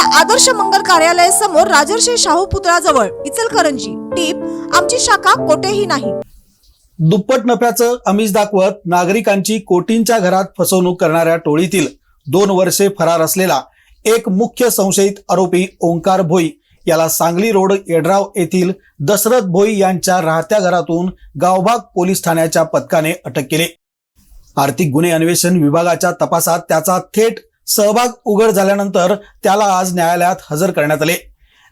आदर्श मंगल कार्यालय समोर राजर्षी शाहू पुतळाजवळ इचलकरंजी टीप आमची शाखा कोठेही नाही. दुप्पट नफ्याचं आमिष दाखवत नागरिकांची कोटींच्या घरात फसवणूक करणाऱ्या टोळीतील दोन वर्षे फरार असलेला एक मुख्य संशयित आरोपी ओंकार भोई याला सांगली रोड येड्राव येथील दशरथ भोई यांच्या राहत्या घरातून गावभाग पोलीस ठाण्याच्या पथकाने अटक केली. आर्थिक गुन्हे अन्वेषण विभागाच्या तपासात त्याचा थेट सहभाग उघड झाल्यानंतर त्याला आज न्यायालयात हजर करण्यात आले.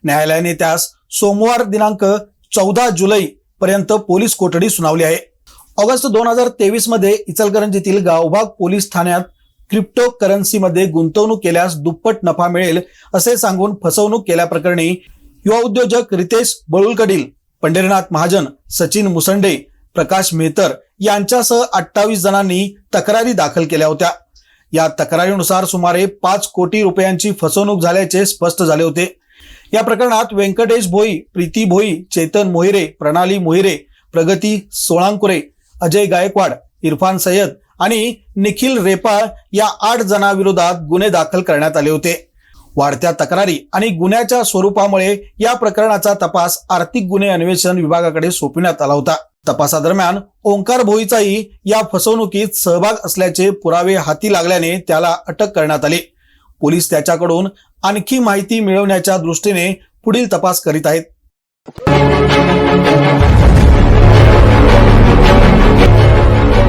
न्यायालयाने त्यास सोमवार दिनांक चौदा जुलै पर्यंत पोलीस कोठडी सुनावली आहे. ऑगस्ट दोन हजार तेवीसमध्ये इचलकरंजीतील गावभाग पोलीस ठाण्यात क्रिप्टो करन्सीमध्ये गुंतवणूक केल्यास दुप्पट नफा मिळेल असे सांगून फसवणूक केल्याप्रकरणी युवा उद्योजक रितेश बळुलकडील पंढरीनाथ महाजन सचिन मुसंडे प्रकाश मेहतर यांच्यासह अठ्ठावीस जणांनी तक्रारी दाखल केल्या होत्या. या तक्रारीनुसार सुमारे पाच कोटी रुपयांची फसवणूक झाल्याचे स्पष्ट झाले होते. या प्रकरणात व्यंकटेश भोई प्रीती भोई चेतन मोहिरे प्रणाली मोहिरे प्रगती सोळांकुरे अजय गायकवाड इरफान सय्यद आणि निखिल रेपाळ या आठ जणांविरोधात गुन्हे दाखल करण्यात आले होते. वाढत्या तक्रारी आणि गुन्ह्याच्या स्वरूपामुळे या प्रकरणाचा तपास आर्थिक गुन्हे अन्वेषण विभागाकडे सोपविण्यात आला होता. तपासादरम्यान ओंकार भोईचाही या फसवणुकीत सहभाग असल्याचे पुरावे हाती लागल्याने त्याला अटक करण्यात आली. पोलीस त्याच्याकडून आणखी माहिती मिळवण्याच्या दृष्टीने पुढील तपास करीत आहेत.